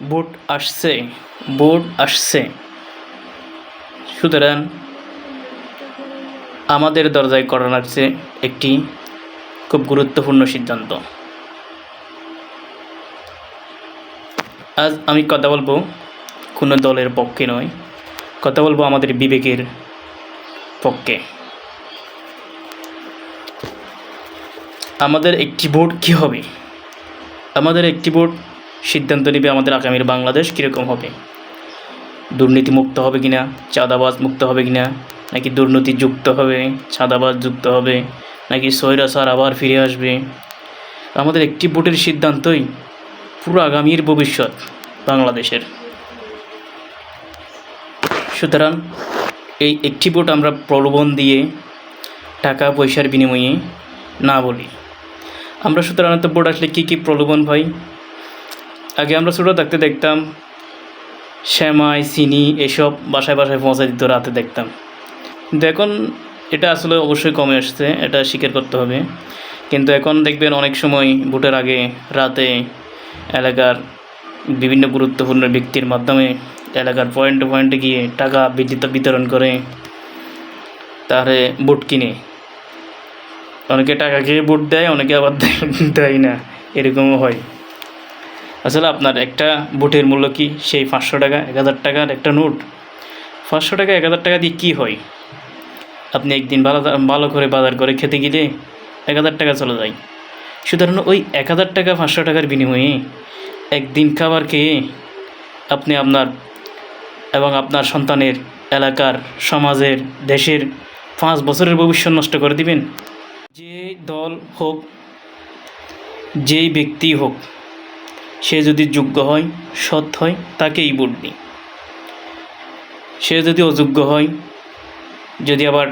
Vote আসছে vote আসছে। সুতরাং আমাদের দরজায় করা লাগছে একটি খুব গুরুত্বপূর্ণ সিদ্ধান্ত। আজ আমি কথা বলব কোনো দলের পক্ষে নয়, কথা বলব আমাদের বিবেকের পক্ষে। আমাদের একটি ভোট কী হবে? আমাদের একটি ভোট সিদ্ধান্ত নেবে আমাদের আগামীর বাংলাদেশ কীরকম হবে? দুর্নীতি মুক্ত হবে কিনা? চাঁদাবাজ মুক্ত হবে কিনা? নাকি দুর্নীতি যুক্ত হবে? চাঁদাবাজ যুক্ত হবে? নাকি সৈরাসার আবার ফিরে আসবে? আমাদের একটি ভোটের সিদ্ধান্তই পুরো আগামীর ভবিষ্যৎ বাংলাদেশের। সুতরাং এই একটি ভোট আমরা প্রলোভন দিয়ে টাকা পয়সার বিনিময়ে না বলি। আমরা সাধারণত ভোট আসলে কী কী প্রলোভন পাই আগে আমরা ছোটো থাকতে দেখতাম, শ্যামাই চিনি এসব বাসায় বাসায় পৌঁছা দিত, রাতে দেখতাম। কিন্তু এখন এটা আসলে অবশ্যই কমে আসছে, এটা স্বীকার করতে হবে। কিন্তু এখন দেখবেন অনেক সময় ভোটের আগে রাতে এলাকার বিভিন্ন গুরুত্বপূর্ণ ব্যক্তির মাধ্যমে এলাকার পয়েন্টে পয়েন্টে গিয়ে টাকা বিদ্যুৎ বিতরণ করে তাহলে ভোট কিনে। অনেকে টাকা খেয়ে ভোট দেয়, অনেকে আবার দেয় না, এরকমও হয়। আসলে আপনার একটা ভোটের মূল্য কি? সেই পাঁচশো টাকা, এক হাজার টাকার একটা নোট। পাঁচশো টাকা, এক হাজার টাকা দিয়ে কী হয়? আপনি একদিন ভালো ভালো করে বাজার করে খেতে গেলে এক হাজার টাকা চলে যায়। সুতরাং ওই এক হাজার টাকা, পাঁচশো টাকার বিনিময়ে একদিন খাবার খেয়ে আপনি আপনার এবং আপনার সন্তানের এলাকার সমাজের, দেশের পাঁচ বছরের ভবিষ্যৎ নষ্ট করে দিবেন। যে দল হোক, যেই ব্যক্তি হোক সে যদি যোগ্য হয়, সৎ হয়, তাকেই ভোট দিই সে যদি অযোগ্য হয়, যদি আবার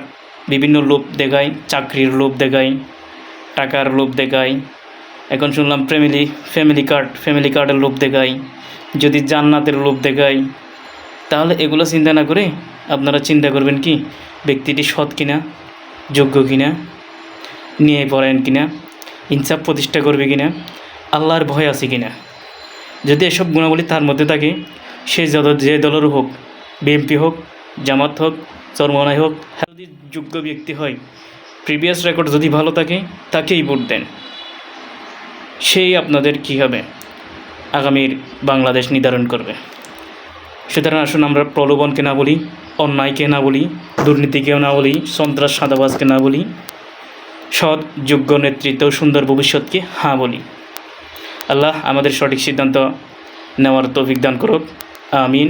বিভিন্ন লোভ দেখায়, চাকরির লোভ দেখায়, টাকার লোভ দেখায়, এখন শুনলাম ফ্যামিলি ফ্যামিলি কার্ড ফ্যামিলি কার্ডের লোভ দেখায়, যদি জান্নাতের লোভ দেখায়, তাহলে এগুলো চিন্তা না করে আপনারা চিন্তা করবেন কি, ব্যক্তিটি সৎ কিনা, যোগ্য কিনা নিয়ে পড়েন কিনা, ইনসাফ প্রতিষ্ঠা করবে কিনা, আল্লাহর ভয় আছে কিনা। যদি এসব গুণাবলী তার মধ্যে থাকে, সে যত যে দলের হোক বিএনপি হোক, জামাত হোক চরমনাই হোক যদি যোগ্য ব্যক্তি হয়, প্রিভিয়াস রেকর্ড যদি ভালো থাকে, তাকেই ভোট দেন। সেই আপনাদের কী হবে? আগামীর বাংলাদেশ নির্ধারণ করবে। সুতরাং আসুন আমরা প্রলোভনকে না বলি, অন্যায়কে না বলি, দুর্নীতিকেও না বলি, সন্ত্রাস, সাদাবাজকে না বলি, সৎ, যোগ্য নেতৃত্ব, সুন্দর ভবিষ্যৎকে হ্যাঁ বলি। আল্লাহ আমাদের সঠিক সিদ্ধান্ত নেওয়ার তৌফিক দান করুক। আমিন।